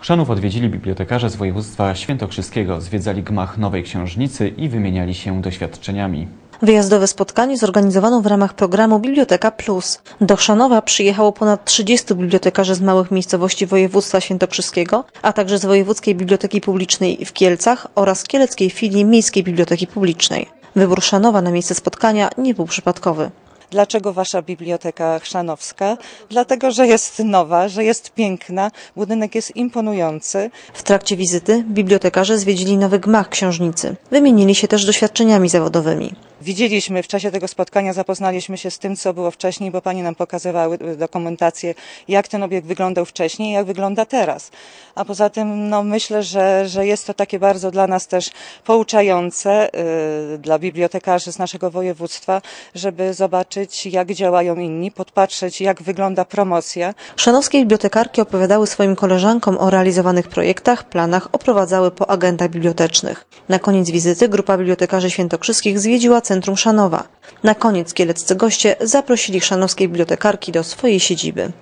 Chrzanów odwiedzili bibliotekarze z województwa świętokrzyskiego, zwiedzali gmach Nowej Książnicy i wymieniali się doświadczeniami. Wyjazdowe spotkanie zorganizowano w ramach programu Biblioteka Plus. Do Chrzanowa przyjechało ponad 30 bibliotekarzy z małych miejscowości województwa świętokrzyskiego, a także z Wojewódzkiej Biblioteki Publicznej w Kielcach oraz kieleckiej filii Miejskiej Biblioteki Publicznej. Wybór Chrzanowa na miejsce spotkania nie był przypadkowy. Dlaczego wasza biblioteka chrzanowska? Dlatego, że jest nowa, że jest piękna, budynek jest imponujący. W trakcie wizyty bibliotekarze zwiedzili nowy gmach książnicy. Wymienili się też doświadczeniami zawodowymi. Widzieliśmy w czasie tego spotkania, zapoznaliśmy się z tym, co było wcześniej, bo panie nam pokazywały dokumentację, jak ten obiekt wyglądał wcześniej, jak wygląda teraz. A poza tym, no myślę, że, że jest to takie bardzo dla nas też pouczające, yy, dla bibliotekarzy z naszego województwa, żeby zobaczyć, jak działają inni, podpatrzeć, jak wygląda promocja. Szanowskie bibliotekarki opowiadały swoim koleżankom o realizowanych projektach, planach, oprowadzały po agentach bibliotecznych. Na koniec wizyty grupa bibliotekarzy świętokrzyskich zwiedziła centrum Szanowa. Na koniec kieleccy goście zaprosili szanowskie bibliotekarki do swojej siedziby.